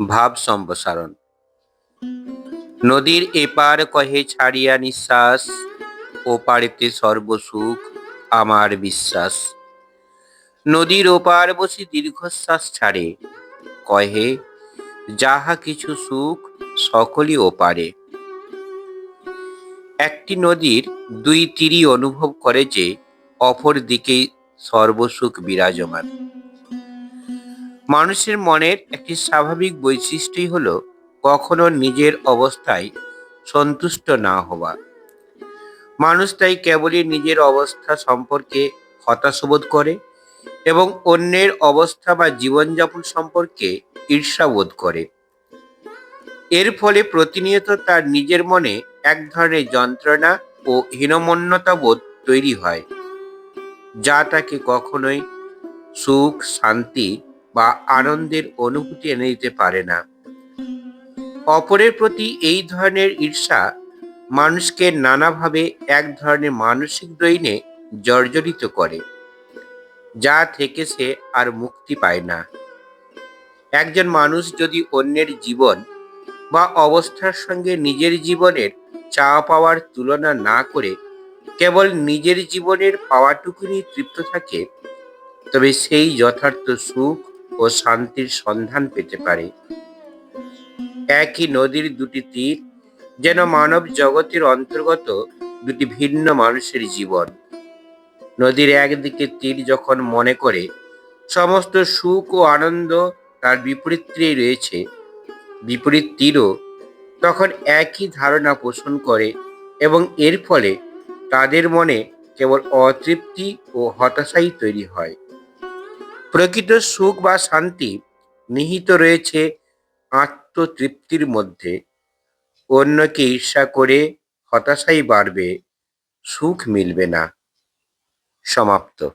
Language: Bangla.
ভাব সম্প্রসারণ। নদীর এপার কহে ছাড়িয়া নিঃশ্বাস ও ওপারেতে সর্বসুখ আমার বিশ্বাস। নদীর ওপার বসি দীর্ঘশ্বাস ছাড়ে, কহে, যাহা কিছু সুখ, সকলই ওপারে। একটি নদীর দুই তীরই অনুভব করে যে, অপর দিকেই সর্বসুখ বিরাজমান। মানুষের মনের একটি স্বাভাবিক বৈশিষ্ট্যই হলো কখনো নিজের অবস্থায় সন্তুষ্ট না হওয়া। মানুষ তাই কেবলই নিজের অবস্থা সম্পর্কে হতাশবোধ করে এবং অন্যের অবস্থা বা জীবনযাপন সম্পর্কে ঈর্ষাবোধ করে। এর ফলে প্রতিনিয়ত তার নিজের মনে এক ধরনের যন্ত্রণা ও হীনমন্যতা বোধ তৈরি হয়, যা তাকে কখনোই সুখ, শান্তি বা আনন্দের অনুভূতি এনে দিতে পারে না। অপরের প্রতি এই ধরনের ঈর্ষা মানুষকে নানাভাবে এক ধরনের মানসিক দৈনে জর্জরিত করে, যা থেকে সে আর মুক্তি পায় না। একজন মানুষ যদি অন্যের জীবন বা অবস্থার সঙ্গে নিজের জীবনের চাওয়া পাওয়ার তুলনা না করে কেবল নিজের জীবনের পাওয়াটুকুনি তৃপ্ত থাকে, তবে সেই যথার্থ সুখ ও শান্তির সন্ধান পেতে পারে। একই নদীর দুটি তীর যেন মানব জগতের অন্তর্গত দুটি ভিন্ন মানুষের জীবন। নদীর একদিকে তীর যখন মনে করে, সমস্ত সুখ ও আনন্দ তার বিপরীতেই রয়েছে। বিপরীত তীরও তখন একই ধারণা পোষণ করে এবং এর ফলে তাদের মনে কেবল অতৃপ্তি ও হতাশাই তৈরি হয়। প্রকৃত সুখ বা শান্তি নিহিত রয়েছে আত্মতৃপ্তির মধ্যে। অন্যকে ঈর্ষা করে হতাশাই বাড়বে, সুখ মিলবে না। সমাপ্ত।